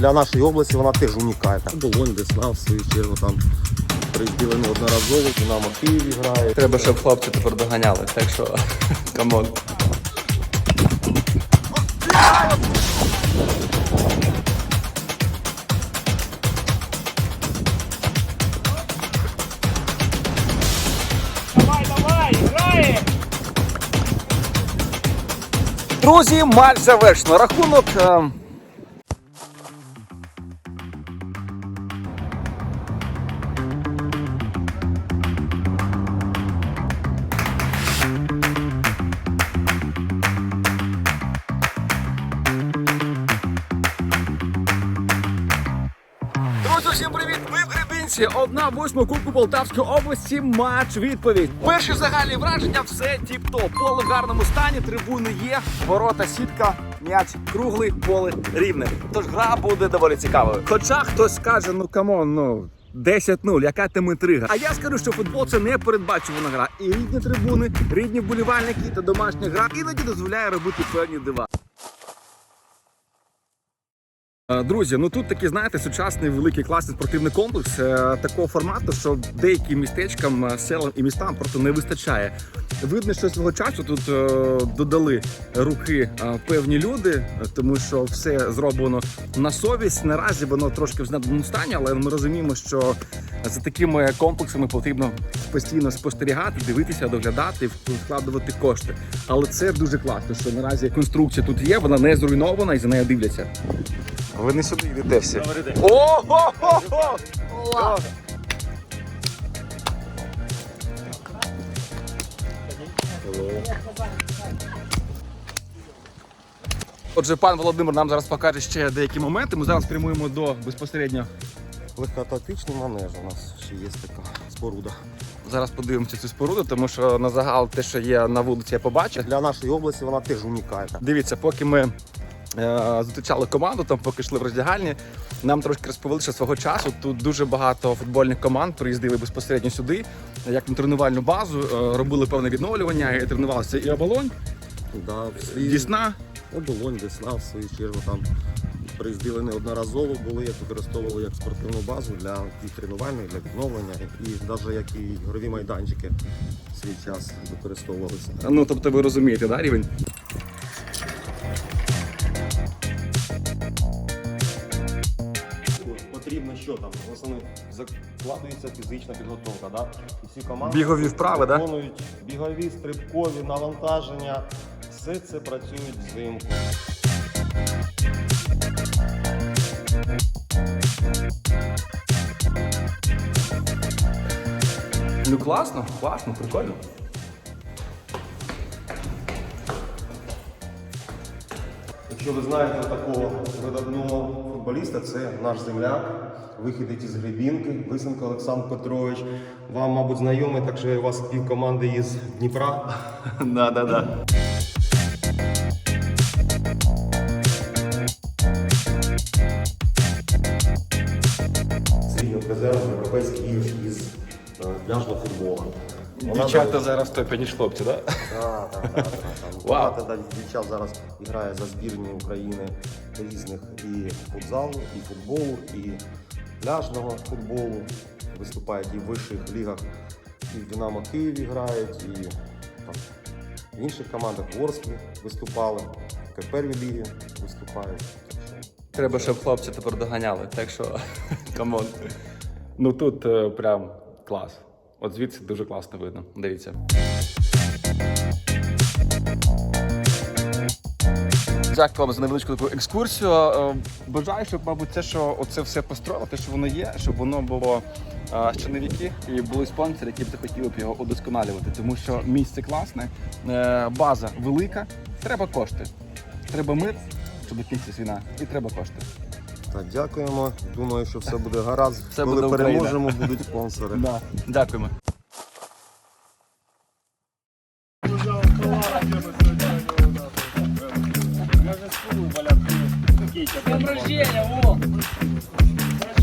для нашої області вона теж унікальна. Долонь, Десна, в свою чергу там приїздили неодноразово, Динамо Київ грає. Треба, щоб хлопці тепер доганяли, так що камон. Друзі, матч завершено. Рахунок. В Одна восьма Кубку Полтавської області. Матч відповідь. Перші загальні враження все тіп-топ. Поле в гарному стані, трибуни є, ворота, сітка, м'яч круглий, поле рівне. Тож гра буде доволі цікавою. Хоча хтось скаже, ну камон, ну. 10-0, яка там інтрига. А я скажу, що футбол це не передбачувана гра. І рідні трибуни, рідні вболівальники та домашня гра іноді дозволяє робити певні дива. Е, Друзі, ну тут такий, знаєте, сучасний великий класний спортивний комплекс е, такого формату, що деяким містечкам, е, селам і містам просто не вистачає. Видно, що свого часу тут додали руки певні люди, тому що все зроблено на совість. Наразі воно трошки в знеденому стані, але ми розуміємо, що за такими комплексами потрібно постійно спостерігати, дивитися, доглядати, вкладувати кошти. Але це дуже класно, що наразі конструкція тут є, вона не зруйнована і за нею дивляться. Ви не сюди йдете всі. О-хо-хо-хо! Отже, пан Володимир нам зараз покаже ще деякі моменти. Ми зараз прямуємо до безпосередньо. Легкоатлетичний манеж у нас ще є така споруда. Зараз подивимося цю споруду, тому що на загал те, що є на вулиці, я побачив. Для нашої області вона теж унікальна. Дивіться, поки ми зустрічали команду, там поки йшли в роздягальні, нам трошки розповіли, що свого часу тут дуже багато футбольних команд приїздили безпосередньо сюди, як на тренувальну базу, е, робили певне відновлювання, і тренувалися і оболонь, Да, в свій... Дісна. Оболонь, Десна, в свою чергу там приїздили неодноразово, були, як використовували як спортивну базу для і тренувальних, для відновлення, і навіть як і ігрові майданчики в свій час використовувалися. Ну тобто ви розумієте, да, рівень? Що там? В закладується фізична підготовка. Да? І всі команди Бігові вправи, да? виконують бігові, стрибкові, навантаження. Все це працюють взимку. Ну класно, класно, прикольно. Якщо ви знаєте такого видатного футболіста, це наш земляк, вихідець із Гребінки, Лисенко Олександр Петрович. Вам, мабуть, знайомий, так що у вас пів команди із Дніпра. Да, да, да. Сильно резерв європейський ігор із е, пляжного футболу. Вона Дівчата зараз топі, ніж хлопці, так? Да? Да, да, да, Вау. Багато да, дівчат зараз грає за збірні України різних і футзалу, і футболу, і пляжного футболу. Виступають і в вищих лігах, і в Динамо Києві грають, і там, в інших командах в Орскі виступали, в первій лігі виступають. Треба, щоб хлопці тепер доганяли, так що камон. Ну тут е, прям клас. От звідси дуже класно видно. Дивіться. Дякую вам за невеличку таку екскурсію. Е, Бажаю, щоб, мабуть, це, що оце все построїло, те, що воно є, щоб воно було е, ще на віки і були спонсори, які б захотіли б його удосконалювати. Тому що місце класне, е, база велика, треба кошти. Треба мир, щоб кінчилась війна, і треба кошти. Так, дякуємо. Думаю, що все буде гаразд. Все Коли буде Україна. переможемо, будуть спонсори. Да. Дякуємо. С днем рождения, во! Да,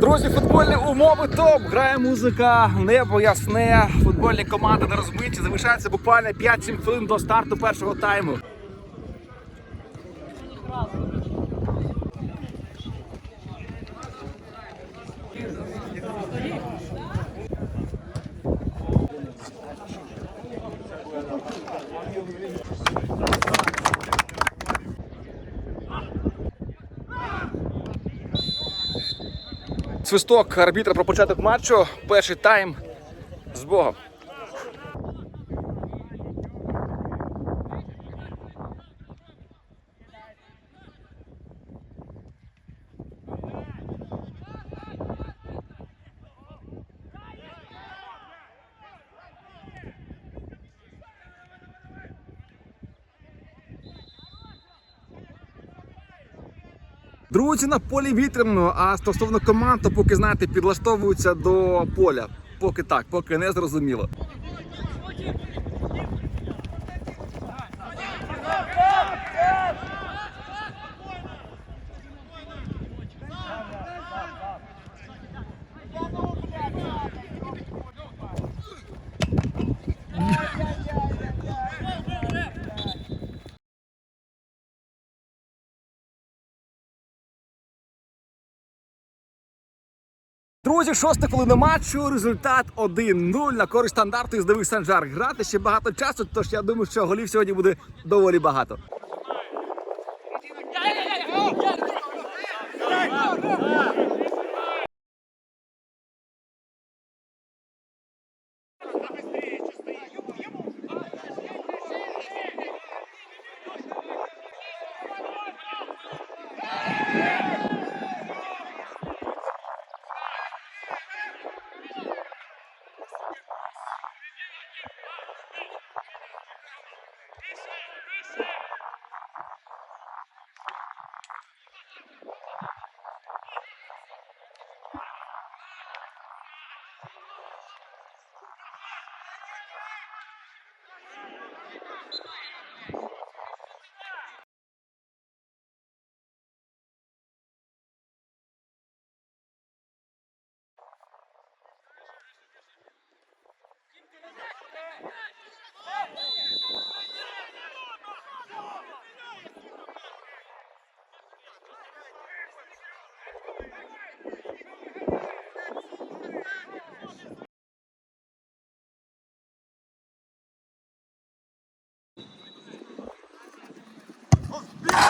Друзі, футбольні умови топ. Грає музика, небо ясне. Футбольні команди на розбиті. Залишається буквально 5-7 хвилин до старту першого тайму. Свисток арбітра про початок матчу. Перший тайм з Богом. Друзі, на полі вітряно, а стосовно команд, то поки знаєте, підлаштовуються до поля. Поки так, поки не зрозуміло. Друзі, шоста хвилина матчу. Результат 1-0 на користь стандарту із Давид Санжар. Грати ще багато часу, тож я думаю, що голів сьогодні буде доволі багато.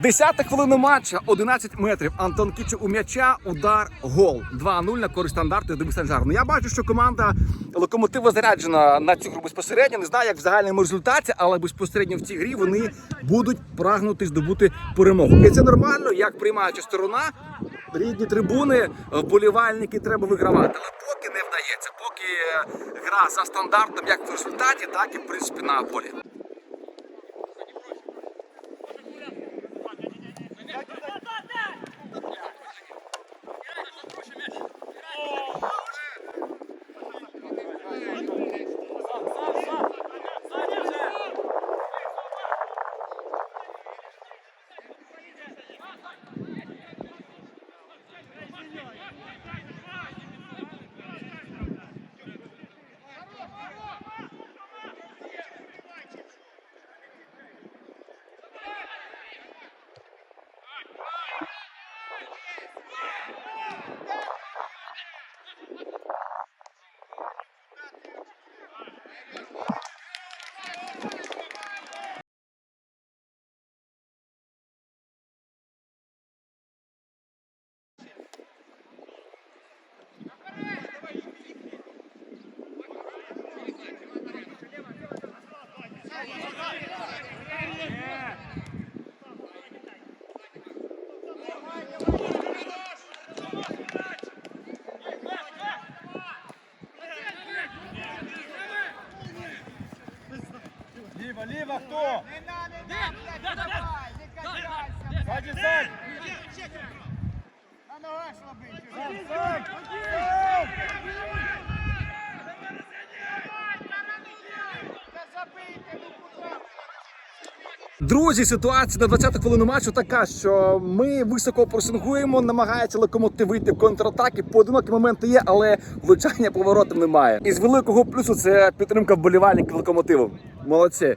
Десята хвилина матча, 11 метрів. Антон Кічу у м'яча, удар, гол. 2-0 на користь стандарту Давид Ну я бачу, що команда локомотива заряджена на цю гру безпосередньо. Не знаю, як в загальному результаті, але безпосередньо в цій грі вони будуть прагнути здобути перемогу. І це нормально, як приймаюча сторона. Рідні трибуни, вболівальники треба вигравати. Але поки не вдається, поки е, гра за стандартом, як в результаті, так і в принципі на полі. Ліво, ліво, хто? Сзади, сзади. Сам, сам. Друзі, ситуація на 20-ту хвилину матчу така, що ми високо просингуємо, намагається локомотив вийти в контратаки. Поодинокі моменти є, але влучання поворотом немає. І з великого плюсу це підтримка вболівальників локомотиву. Молодці.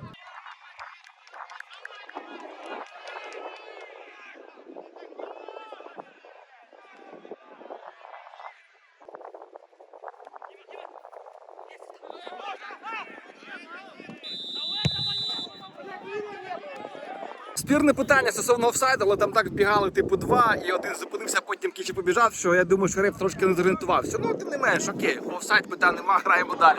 Спірне питання стосовно офсайду, але там так бігали типу два, і один зупинився, потім кінче побіжав, що я думаю, що Реп трошки не зорієнтувався. Ну, тим не менш, окей, офсайд питань нема, граємо далі.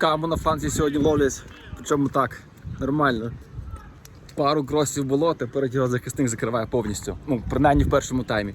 Каму на фланзі сьогодні ловлять. Причому так, нормально. Пару кросів було, тепер його захисник закриває повністю. Ну, принаймні в першому таймі.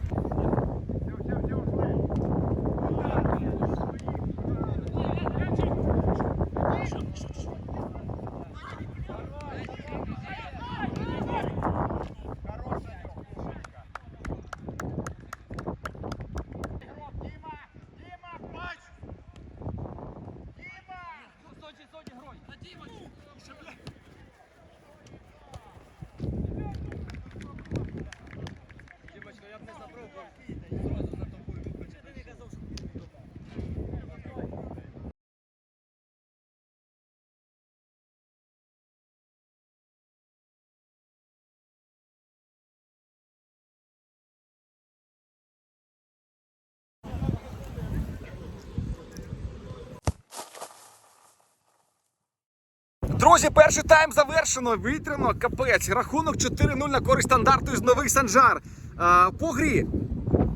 Друзі, перший тайм завершено. Вітряно, капець. Рахунок 4-0 на користь стандарту із нових Санжар. А, по грі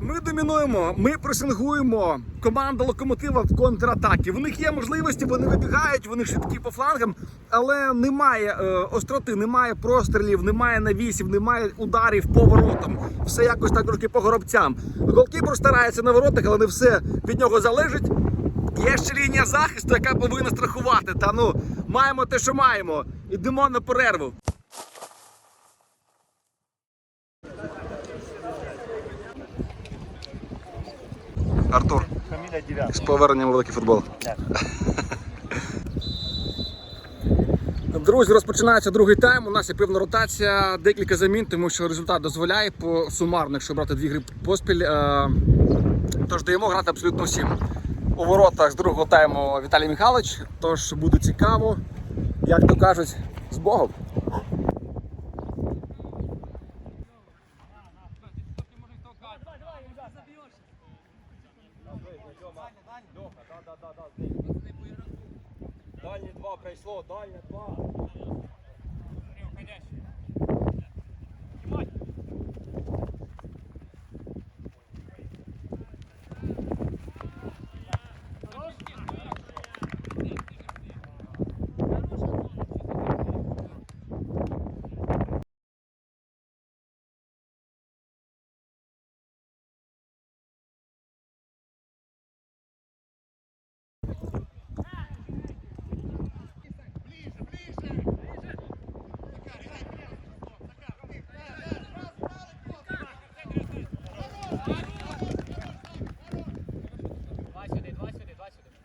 ми домінуємо, ми пресингуємо команда локомотива в контратакі. В них є можливості, вони вибігають, вони швидкі по флангам, але немає е, остроти, немає прострілів, немає навісів, немає ударів по воротам. Все якось так трошки по горобцям. Голкіпер старається на воротах, але не все від нього залежить. Є ще лінія захисту, яка повинна страхувати. Та ну маємо те, що маємо. Ідемо на перерву. Артур, з поверненням великий футбол. Друзі, розпочинається другий тайм. У нас є певна ротація, декілька замін, тому що результат дозволяє по сумарно, якщо брати дві гри поспіль. Е, Тож даємо грати абсолютно всім. У воротах з другого тайму Віталій Михайлович. Тож буде цікаво, як то кажуть, з Богом. Дальні два прийшло, дальні два. Два сюди, два сюди, два сюди.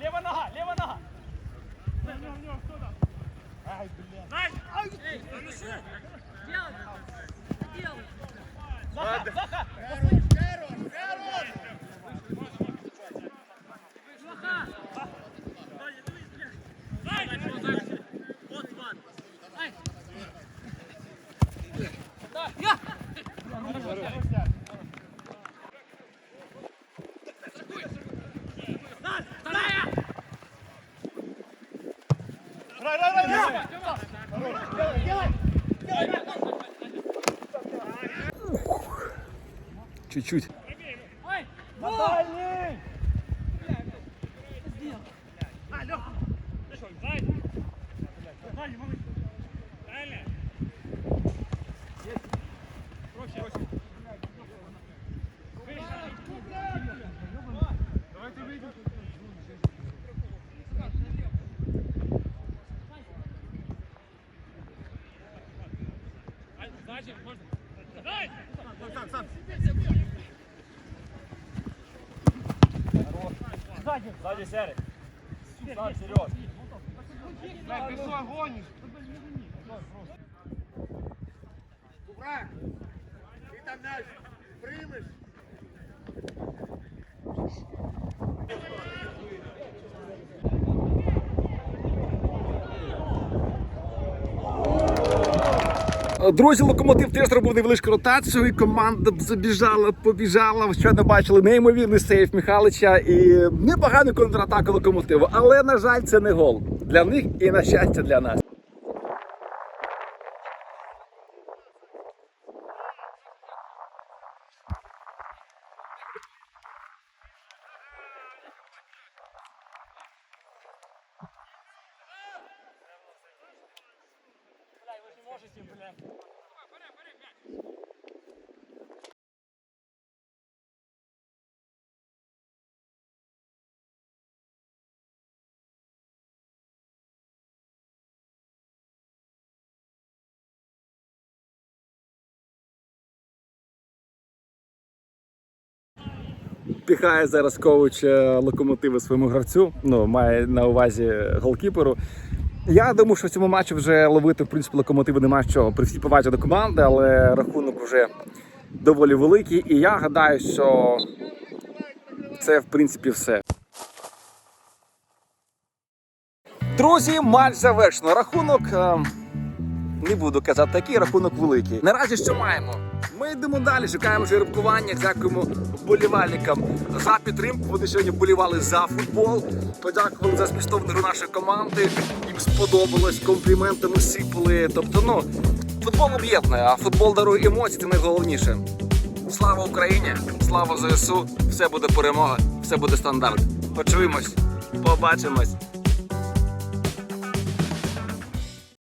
Лева нога, лева нога. Чуть-чуть. Сзади Серый. Сам Сереж. Ты что гонишь? Кубрак, ты там мяч примешь? Друзі, локомотив теж робив невеличку ротацію. і Команда забіжала, побіжала. Щойно бачили неймовірний сейф Михайлича і непогану контратаку локомотиву. Але на жаль, це не гол для них і на щастя для нас. Піхає зараз коуч е, локомотиви своєму гравцю. Ну, має на увазі голкіперу. Я думаю, що в цьому матчі вже ловити в принципі локомотиви немає з чого при всій повазі до команди, але рахунок вже доволі великий. І я гадаю, що це в принципі все. Друзі, матч завершено. Рахунок е, не буду казати такий, рахунок великий. Наразі що маємо? Ми йдемо далі, шукаємо жеребкування, дякуємо вболівальникам за підтримку. Вони сьогодні вболівали за футбол. Подякували за змістовну гру нашої команди. Їм сподобалось, компліментами сипали. Тобто, ну, футбол об'єднує, а футбол дарує емоції, це найголовніше. Слава Україні! Слава ЗСУ! Все буде перемога, все буде стандарт. Почуємось, побачимось.